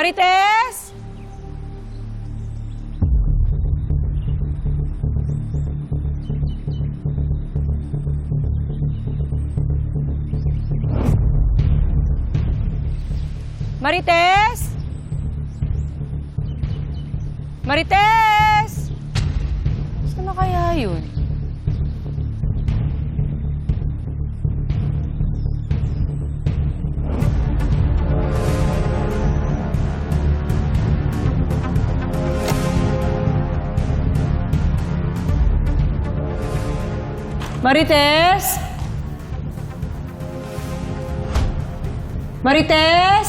Marites! Marites! Marites! Saan na kaya yun? Marites? Marites?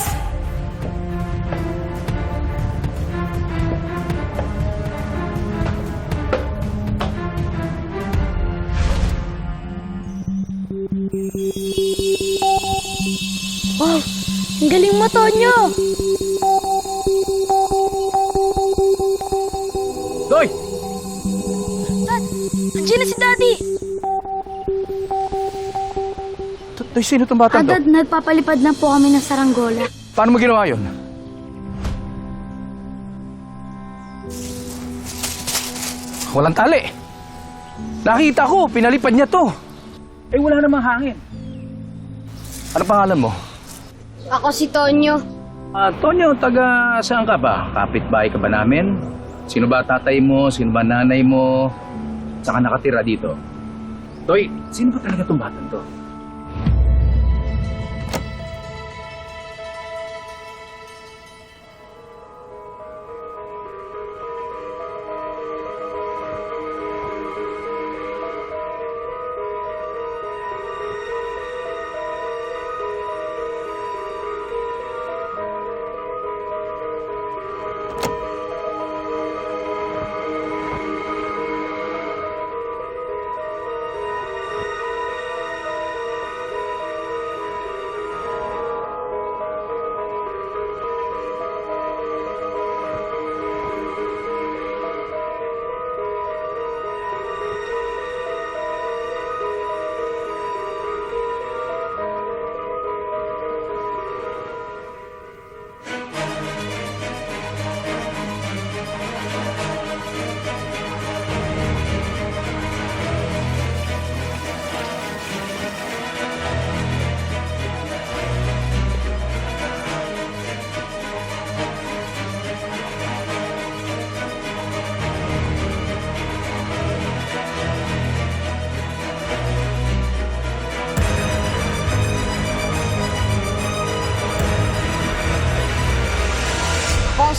Wow! Ang galing mo, Tonyo! Doy! Dad! Andiyan na si Daddy! Doy, sino itong batang to? Nagpapalipad na po kami ng saranggola. Paano mo ginawa yun? Walang tali. Nakita ko, pinalipad niya to. Eh, wala namang hangin. Ano pangalan mo? Ako si Tonyo. Ah, Tonyo, taga saan ka ba? Kapitbahay ka ba namin? Sino ba tatay mo? Sino ba nanay mo? Saan ka nakatira dito? Toy, sino ba talaga itong batang to?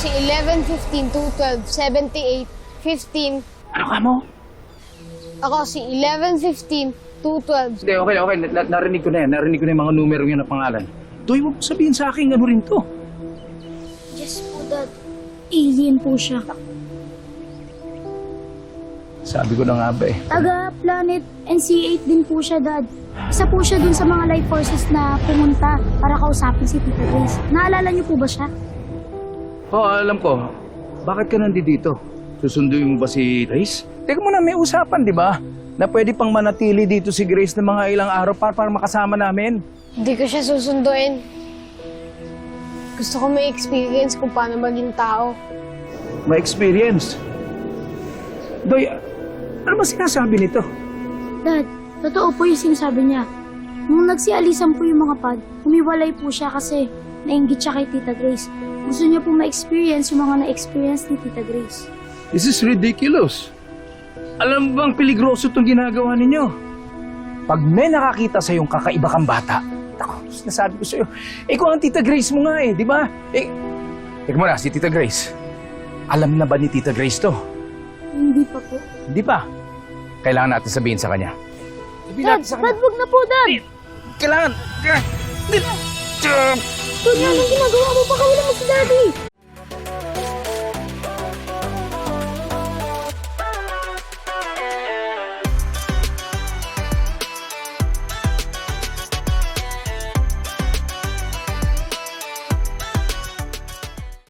Ako si 11, 15, 2, 12, 78, 15. Ano ka mo? Ako si 11, 15, 2, 12. Hindi, okay, okay. Na- narinig ko na yan. Narinig ko na yung mga numero yun na pangalan. Toy, huwag mo sabihin sa akin ano rin to. Yes po, Dad. Alien po siya. Sabi ko na nga ba eh. Taga Planet NC8 din po siya, Dad. Isa po siya dun sa mga life forces na pumunta para kausapin si Tita Grace. Naalala niyo po ba siya? Oo, alam ko. Bakit ka nandito dito? Susunduin mo ba si Grace? Teka muna, may usapan, di ba? Na pwede pang manatili dito si Grace ng mga ilang araw para, para makasama namin. Hindi ko siya susunduin. Gusto ko may experience kung paano maging tao. May experience. Doy, ano ba sinasabi nito? Dad, totoo po yung sinasabi niya. Nung nagsialisan po yung mga pad, humiwalay po siya kasi nainggit siya kay Tita Grace. Gusto niya po ma-experience yung mga na-experience ni Tita Grace. This is ridiculous. Alam mo bang peligroso itong ginagawa ninyo? Pag may nakakita sa yung kakaiba kang bata, ako, sinasabi ko sa'yo, ikaw ang Tita Grace mo nga eh, di ba? Eh, teka muna, si Tita Grace. Alam na ba ni Tita Grace to? Hindi pa po. Di ba? Kailangan natin sabihin sa kanya. Sabihin Dad, natin sa Dad, kanya. wag na po, Dad! Kailangan. Dad, anong ginagawa mo? Baka wala mo si Daddy!